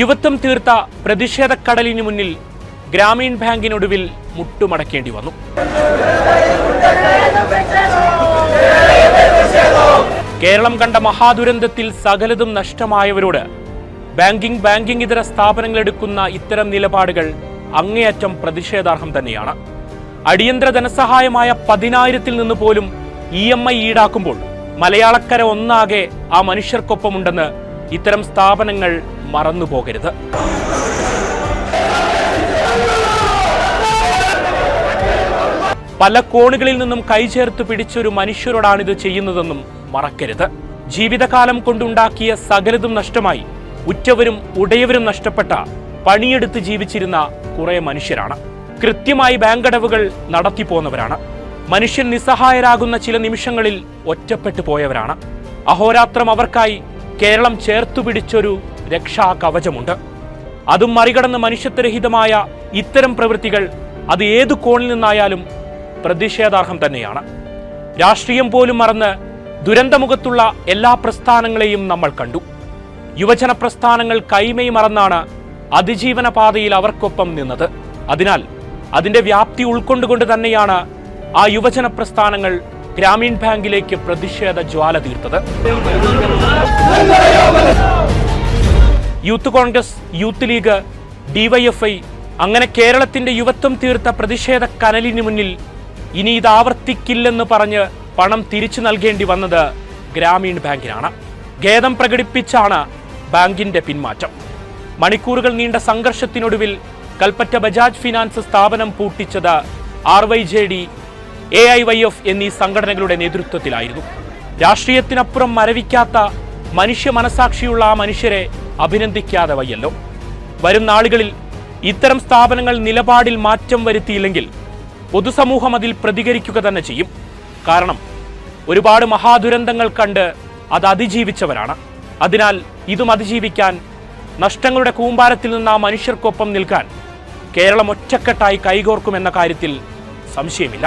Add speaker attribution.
Speaker 1: യുവത്വം തീർത്ത പ്രതിഷേധക്കടലിന് മുന്നിൽ ഗ്രാമീൺ ബാങ്കിനൊടുവിൽ മുട്ടുമടക്കേണ്ടി വന്നു. കേരളം കണ്ട മഹാദുരന്തത്തിൽ സകലതും നഷ്ടമായവരോട് ബാങ്കിംഗ് ബാങ്കിംഗ് ഇതര സ്ഥാപനങ്ങൾ എടുക്കുന്ന ഇത്തരം നിലപാടുകൾ അങ്ങേയറ്റം പ്രതിഷേധാർഹം തന്നെയാണ്. അടിയന്തര ധനസഹായമായ പതിനായിരത്തിൽ നിന്ന് പോലും ഇ എം ഐ ഈടാക്കുമ്പോൾ മലയാളക്കര ഒന്നാകെ ആ മനുഷ്യർക്കൊപ്പമുണ്ടെന്ന് ഇത്തരം സ്ഥാപനങ്ങൾ മറന്നുപോകരുത്. പല കോണുകളിൽ നിന്നും കൈചേർത്ത് പിടിച്ചൊരു മനുഷ്യരോടാണിത് ചെയ്യുന്നതെന്നും മറക്കരുത്. ജീവിതകാലം കൊണ്ടുണ്ടാക്കിയ സകലതും നഷ്ടമായി ഉറ്റവരും ഉടയവരും നഷ്ടപ്പെട്ട പണിയെടുത്ത് ജീവിച്ചിരുന്ന കുറെ മനുഷ്യരാണ്. കൃത്യമായി ബാങ്കടവുകൾ നടത്തിപ്പോന്നവരാണ്. മനുഷ്യൻ നിസ്സഹായരാകുന്ന ചില നിമിഷങ്ങളിൽ ഒറ്റപ്പെട്ടു പോയവരാണ്. അഹോരാത്രം അവർക്കായി കേരളം ചേർത്തു പിടിച്ചൊരു രക്ഷാ കവചമുണ്ട് അതും മറികടന്ന് മനുഷ്യത്വരഹിതമായ ഇത്തരം പ്രവൃത്തികൾ അത് ഏത് കോണിൽ നിന്നായാലും പ്രതിഷേധാർഹം തന്നെയാണ്. രാഷ്ട്രീയം പോലും മറന്ന് ദുരന്തമുഖത്തുള്ള എല്ലാ പ്രസ്ഥാനങ്ങളെയും നമ്മൾ കണ്ടു. യുവജന പ്രസ്ഥാനങ്ങൾ കൈമൈ മറന്നാണ് അതിജീവന പാതയിൽ അവർക്കൊപ്പം നിന്നത്. അതിനാൽ അതിന്റെ വ്യാപ്തി ഉൾക്കൊണ്ടുകൊണ്ട് തന്നെയാണ് ആ യുവജന പ്രസ്ഥാനങ്ങൾ ഗ്രാമീൺ ബാങ്കിലേക്ക് പ്രതിഷേധ ജ്വാല തീർത്തത്. Youth Congress youth league DYFI അങ്ങനെ കേരളത്തിന്റെ യുവത്വം തീർത്ത പ്രതിഷേധ കനലിന് മുന്നിൽ ഇനി ഇത് ആവർത്തിക്കില്ലെന്ന് പറഞ്ഞ് പണം തിരിച്ചു നൽകേണ്ടി വന്നത് ഗ്രാമീൺ ബാങ്കിനാണ്. ഖേദം പ്രകടിപ്പിച്ചാണ് ബാങ്കിന്റെ പിന്മാറ്റം. മണിക്കൂറുകൾ നീണ്ട സംഘർഷത്തിനൊടുവിൽ കൽപ്പറ്റ ബജാജ് ഫിനാൻസ് സ്ഥാപനം പൂട്ടിച്ചത് R Y J D A I Y F എന്നീ സംഘടനകളുടെ നേതൃത്വത്തിലായിരുന്നു. രാഷ്ട്രീയത്തിനപ്പുറം മരവിക്കാത്ത മനുഷ്യ മനസാക്ഷിയുള്ള ആ മനുഷ്യരെ അഭിനന്ദിക്കാതെ വയ്യല്ലോ. വരും നാളുകളിൽ ഇത്തരം സ്ഥാപനങ്ങൾ നിലപാടിൽ മാറ്റം വരുത്തിയില്ലെങ്കിൽ പൊതുസമൂഹം അതിൽ പ്രതികരിക്കുക തന്നെ ചെയ്യും. കാരണം ഒരുപാട് മഹാദുരന്തങ്ങൾ കണ്ട് അത് അതിജീവിച്ചവരാണ്. അതിനാൽ ഇതും അതിജീവിക്കാൻ നഷ്ടങ്ങളുടെ കൂമ്പാരത്തിൽ നിന്ന് ആ മനുഷ്യർക്കൊപ്പം നിൽക്കാൻ കേരളം ഒറ്റക്കെട്ടായി കൈകോർക്കുമെന്ന കാര്യത്തിൽ സംശയമില്ല.